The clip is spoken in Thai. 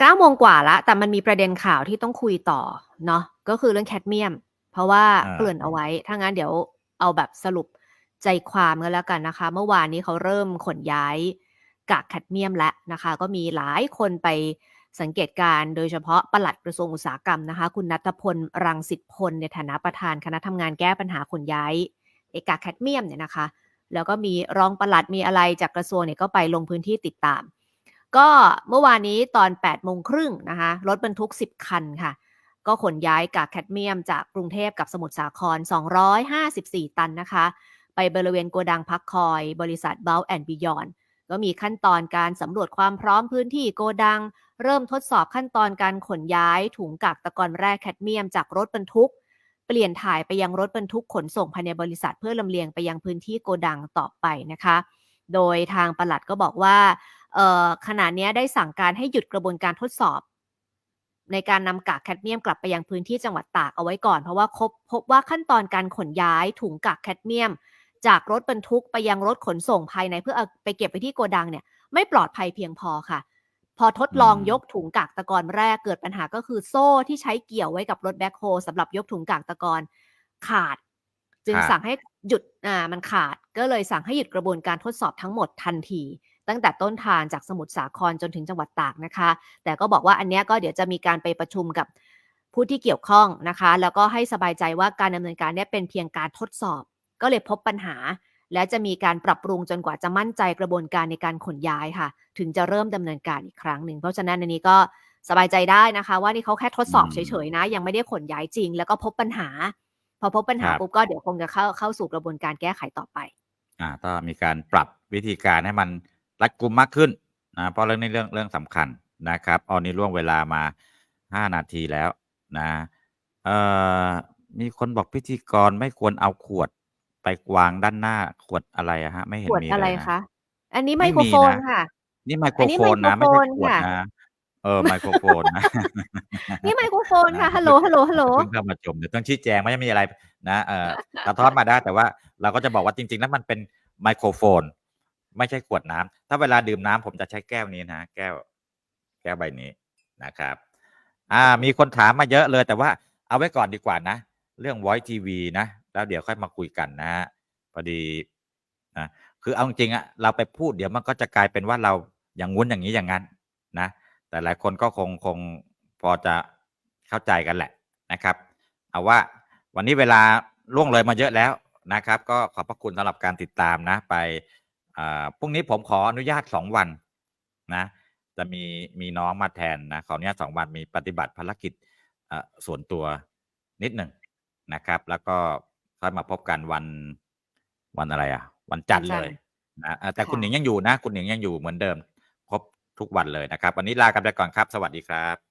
9โมงกว่าแล้วแต่มันมีประเด็นข่าวที่ต้องคุยต่อเนาะก็คือเรื่องแคดเมียม เพราะว่าอาเกริ่นเอาไว้ ถ้างั้นเดี๋ยวเอาแบบสรุปใจความก็แล้วกันนะคะ เมื่อวานนี้เขาเริ่มขนย้ายกากแคดเมียมแล้วนะคะ ก็มีหลายคนไปสังเกตการณ์โดยเฉพาะปลัดกระทรวงอุตสาหกรรมนะคะ คุณณัฐพล รังสิตพลในฐานะประธานคณะทำงานแก้ปัญหาขนย้ายไอ้กากแคดเมียมเนี่ยนะคะ แล้วก็มีรองปลัดมีอะไรจากกระทรวงเนี่ยก็ไปลงพื้นที่ติดตาม ก็เมื่อวานนี้ตอน8โมงครึ่งนะคะรถบรรทุก 10 คันค่ะ ก็ขนย้ายกากแคดเมียมจากกรุงเทพกับสมุทรสาคร 254 ตันนะคะ ไปบริเวณโกดังพักคอย บริษัท b o u and Beyond ก็มีขั้นตอนการสำรวจความพร้อมพื้นที่โกดัง เริ่มทดสอบขั้นตอนการขนย้ายถุงกากตะกอนแร่แคดเมียมจากรถบรรทุก เปลี่ยนถ่ายไปยังรถบรรทุกขนส่งภายในบริษัทเพื่อลำเลียงไปยังพื้นที่โกดังต่อไปนะคะ โดยทางปลัดก็บอกว่า ขณะนี้ได้สั่งการให้หยุดกระบวนการทดสอบ ในการนำกากแคดเมียมกลับไปยังพื้นที่จังหวัดตากเอาไว้ก่อน เพราะว่าพบพบว่าขั้นตอนการขนย้ายถุงกากแคดเมียม จากรถบรรทุกไปยังรถขนส่งภายในเพื่อเอาไปเก็บไว้ที่โกดังเนี่ยไม่ปลอดภัยเพียงพอค่ะ พอทดลองยกถุงกากตะกอนแรกเกิดปัญหาก็คือโซ่ที่ใช้เกี่ยวไว้กับรถแบ็คโฮสำหรับยกถุงกากตะกอนขาด จึงสั่งให้หยุดอ่ามันขาด ก็เลยสั่งให้หยุดกระบวนการทดสอบทั้งหมดทันที ตั้งแต่ต้นทางจากสมุทรสาครจนถึงจังหวัดตากนะคะ แต่ก็บอกว่าอันเนี้ยก็เดี๋ยวจะมีการไปประชุมกับผู้ที่เกี่ยวข้องนะคะ แล้วก็ให้สบายใจว่าการดำเนินการเนี้ยเป็นเพียงการทดสอบ ก็เลยพบปัญหา และจะมีการปรับปรุงจนกว่าจะมั่นใจกระบวนการในการขนย้ายค่ะ ถึงจะเริ่มดำเนินการอีกครั้งหนึ่ง เพราะฉะนั้นอันนี้ก็สบายใจได้นะคะ ว่านี่เขาแค่ทดสอบอืมเฉยๆนะ ยังไม่ได้ขนย้ายจริง แล้วก็พบปัญหา พอพบปัญหาครับปุ๊บก็เดี๋ยวคงจะเข้าเข้าสู่กระบวนการแก้ไขต่อไป อ่าก็มีการปรับวิธีการให้มัน รัดกุมมากขึ้นนะเพราะเรื่องนี้เรื่องเรื่องสำคัญนะครับเอานี่ล่วงเวลามาห้านาทีแล้วนะเอ่อมีคนบอกพิธีกรไม่ควรเอาขวดไปวางด้านหน้าขวดอะไรอะฮะ ไม่เห็ขนวดมีอะไรเลยนะ คะ อันนี้ไมไม่โครมีโฟนนะ ค่ะ นี่ไมโคอัรนนี้โฟไมนโครนะ โฟไม่ใช่นขวดค่ะ นะ เออไมโครโฟนนะ นี่ไมโครโฟนค่ะนะฮัลโหลฮัลโหล ฮัลโหล เพิ่งเข้ามาชมเดี๋ยวต้องชี้แจงไม่ใช่มีอะไรนะเออสะท้อนมาได้แต่ว่าเราก็จะบอกว่าจริง ๆ แล้วมันเป็นไมโครโฟน ไม่ใช่ขวดน้ำถ้าเวลาดื่มน้ำผมจะใช้แก้วนี้นะแก้ว แก้วใบนี้นะครับ อ่า มีคนถามมาเยอะเลย แต่ว่าเอาไว้ก่อนดีกว่านะ เรื่อง Voice TV นะ แล้วเดี๋ยวค่อยมาคุยกันนะฮะพอดีนะคือเอาจริงอะเราไปพูดเดี๋ยวมันก็จะกลายเป็นว่าเราอย่างงุ้นอย่างนี้อย่างนั้นนะ แต่หลายคนก็คงคงพอจะเข้าใจกันแหละนะครับ เอาว่าวันนี้เวลาล่วงเลยมาเยอะแล้วนะครับ ก็ขอบพระคุณสำหรับการติดตามนะไป อ่าพรุ่งนี้ผมขออนุญาตสองวันนะ จะมีมีน้องมาแทนนะขออนุญาตสองวันมีปฏิบัติภารกิจเอ่อส่วนตัวนิดหนึ่งนะครับ แล้วก็ค่อยมาพบกันวันวันอะไรอะ วันจันทร์วันจัเลนทร์ยนะเอ่อแต่คุณค่ะหนิงยังอยู่นะ คุณหนิงยังอยู่เหมือนเดิม ครบทุกวันเลยนะครับ วันนี้ลากันไปก่อนครับ สวัสดีครับ